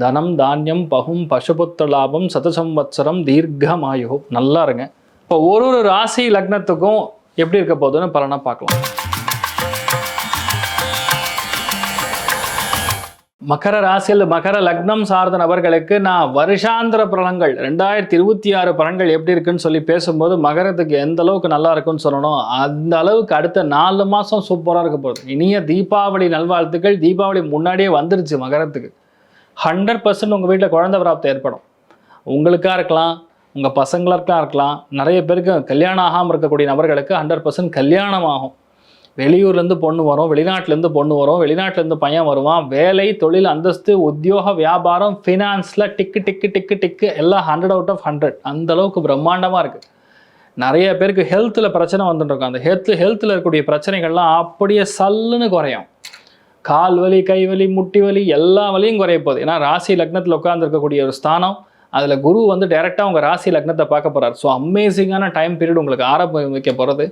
தனம் தானியம் பகும் பசுபுத்த லாபம் சதசம்வத்சரம் தீர்க்கமாயு. நல்லா இருங்க. இப்போ ஒரு ஒரு ராசி லக்னத்துக்கும் எப்படி இருக்க போகுதுன்னு பலனாக பார்க்கலாம். மகர ராசியில் மகர லக்னம் சார்ந்த நபர்களுக்கு நான் வருஷாந்திர பலன்கள் ரெண்டாயிரத்தி இருபத்தி ஆறு பலன்கள் எப்படி இருக்குன்னு சொல்லி பேசும்போது மகரத்துக்கு எந்த அளவுக்கு நல்லா இருக்குன்னு சொல்லணும் அந்த அளவுக்கு அடுத்த நாலு மாதம் சூப்பராக இருக்க போகுது. இனிய தீபாவளி நல்வாழ்த்துக்கள். தீபாவளி முன்னாடியே வந்துருச்சு மகரத்துக்கு. ஹண்ட்ரட் பர்சன்ட் உங்கள் வீட்டில் குழந்தை பிராப்தம் ஏற்படும். உங்களுக்காக இருக்கலாம் உங்கள் பசங்களுக்காக இருக்கலாம் நிறைய பேருக்கு கல்யாணம் ஆகாமல் இருக்கக்கூடிய நபர்களுக்கு ஹண்ட்ரட் பர்சன்ட் கல்யாணம் ஆகும். வெளியூர்லேருந்து பொண்ணு வரும் வெளிநாட்டிலேருந்து பொண்ணு வரும் வெளிநாட்டிலேருந்து பையன் வருவான் வேலை தொழில் அந்தஸ்து உத்தியோக வியாபாரம் ஃபினான்ஸில் டிக்கு டிக்கு டிக்கு டிக்கு எல்லாம் ஹண்ட்ரட் அவுட் ஆஃப் ஹண்ட்ரட் அந்த அளவுக்கு பிரம்மாண்டமாக இருக்குது நிறைய பேருக்கு ஹெல்த்தில் பிரச்சனை வந்துட்டுருக்கும் அந்த ஹெல்த் ஹெல்த்தில் இருக்கக்கூடிய பிரச்சனைகள்லாம் அப்படியே சல்லுன்னு குறையும். கால் வலி கை வலி முட்டி வலி எல்லா வலியும் குறைய போகுது. ஏன்னா ராசி லக்னத்தில் உட்காந்துருக்கக்கூடிய ஒரு ஸ்தானம் அதில் குரு வந்து டைரெக்டாக உங்கள் ராசி லக்னத்தை பார்க்க போகிறார் ஸோ அமேசிங்கான டைம் பீரியட் உங்களுக்கு ஆரம்பிக்க போகிறது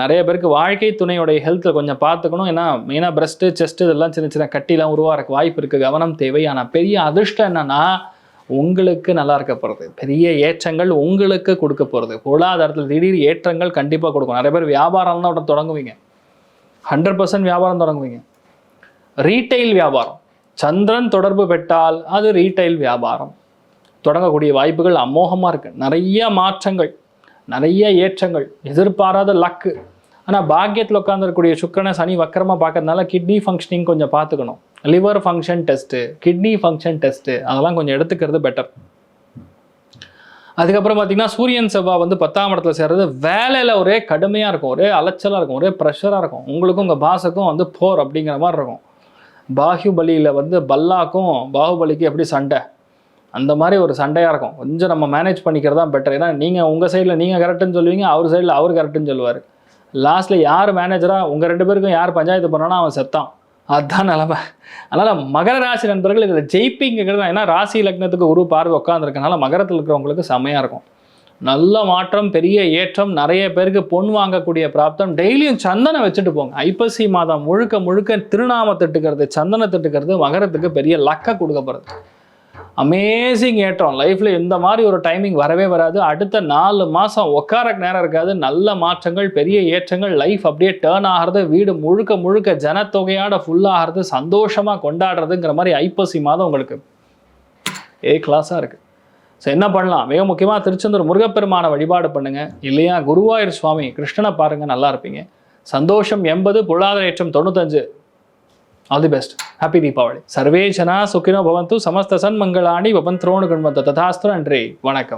நிறைய பேருக்கு வாழ்க்கை துணையோடைய ஹெல்த்தை கொஞ்சம் பார்த்துக்கணும். ஏன்னா மெயினாக பிரஸ்ட்டு செஸ்ட் இதெல்லாம் சின்ன சின்ன கட்டிலாம் உருவாகிறக்கு வாய்ப்பு இருக்குது கவனம் தேவை. ஆனால் பெரிய அதிர்ஷ்டம் என்னன்னா உங்களுக்கு நல்லா இருக்க போகிறது பெரிய ஏற்றங்கள் உங்களுக்கு கொடுக்க போகிறது பொருளாதாரத்தில் திடீர் ஏற்றங்கள் கண்டிப்பாக கொடுக்கும். நிறைய பேர் வியாபாரம் தான் உடனே தொடங்குவீங்க. ஹண்ட்ரட் பர்சன்ட் வியாபாரம் தொடங்குவீங்க. ரீட்டைல் வியாபாரம். சந்திரன் தொடர்பு பெற்றால் அது ரீட்டைல் வியாபாரம். தொடங்கக்கூடிய வாய்ப்புகள் அமோகமாக இருக்குது நிறைய மாற்றங்கள் நிறைய ஏற்றங்கள் எதிர்பாராத லக்கு ஆனால் பாக்கியத்தில் உட்காந்துருக்கக்கூடிய சுக்கரனை சனி வக்கரமாக பார்க்கறதுனால கிட்னி ஃபங்க்ஷனிங் கொஞ்சம் பார்த்துக்கணும். Liver function test kidney function test அதெல்லாம் கொஞ்சம் எடுத்துக்கிறது பெட்டர் அதுக்கப்புறம் பார்த்தீங்கன்னா சூரியன் செவ்வாய் வந்து பத்தாம் இடத்துல சேர்றது வேலையில் ஒரே கடுமையாக இருக்கும். ஒரே அலைச்சலாக இருக்கும். ஒரே ப்ரெஷராக இருக்கும். உங்களுக்கும் உங்கள் பாஸுக்கும் வந்து போர் அப்படிங்கிற மாதிரி இருக்கும். பாகுபலியில் வந்து பல்லாக்கும் பாகுபலிக்கு எப்படி சண்டை? அந்த மாதிரி ஒரு சண்டையாக இருக்கும். கொஞ்சம் நம்ம மேனேஜ் பண்ணிக்கிறது தான் பெட்டர் ஏன்னா நீங்கள் உங்கள் சைடில் நீங்கள் கரெக்டுன்னு சொல்லுவீங்க அவர் சைடில் அவர் கரெக்டுன்னு சொல்லுவார். லாஸ்ட்டில் யார் மேனேஜராக உங்கள் ரெண்டு பேருக்கும் யார் பஞ்சாயத்து பண்ணானோ அவன் செத்தான் அதுதான் நிலமை. அதனால் மகர ராசி நண்பர்கள் இதில் ஜெயிப்பிங்கிறது ஏன்னா ராசி லக்னத்துக்கு ஒரு பார்வை உட்காந்துருக்கனால மகரத்தில் இருக்கிறவங்களுக்கு செமையாக இருக்கும். நல்ல மாற்றம் பெரிய ஏற்றம் நிறைய பேருக்கு பொன் வாங்கக்கூடிய பிராப்தம். டெய்லியும் சந்தனம் வச்சுட்டு போங்க. ஐப்பசி மாதம் முழுக்க முழுக்க திருநாம திட்டுக்கிறது சந்தன திட்டுக்கிறது மகரத்துக்கு பெரிய லக்க கொடுக்க போகிறது அமேசிங் ஏற்றம். லைஃப்பில் இந்த மாதிரி ஒரு டைமிங் வரவே வராது. அடுத்த நாலு மாதம் உட்காரக்கு நேரம் இருக்காது. நல்ல மாற்றங்கள் பெரிய ஏற்றங்கள் லைஃப் அப்படியே டேர்ன் ஆகிறது வீடு முழுக்க முழுக்க ஜனத்தொகையோட ஃபுல்லாகிறது சந்தோஷமாக கொண்டாடுறதுங்கிற மாதிரி ஐப்பசி மாதம் உங்களுக்கு ஏ கிளாஸாக இருக்குது ஸோ என்ன பண்ணலாம்? மிக முக்கியமாக திருச்செந்தூர் முருகப்பெருமான வழிபாடு பண்ணுங்க. இல்லையா? குருவாயூர் சுவாமி கிருஷ்ணனை பாருங்க நல்லா இருப்பீங்க. சந்தோஷம் எண்பது பொருளாதார ஏற்றம் தொண்ணூத்தஞ்சு. All the best happy Deepavali survey ஜனா சுக்கினோ பவந்து சமஸ்த சன்மங்களாணி பவந்த்ரோணு குண்வந்த ததாஸ்து நன்றி. வணக்கம்.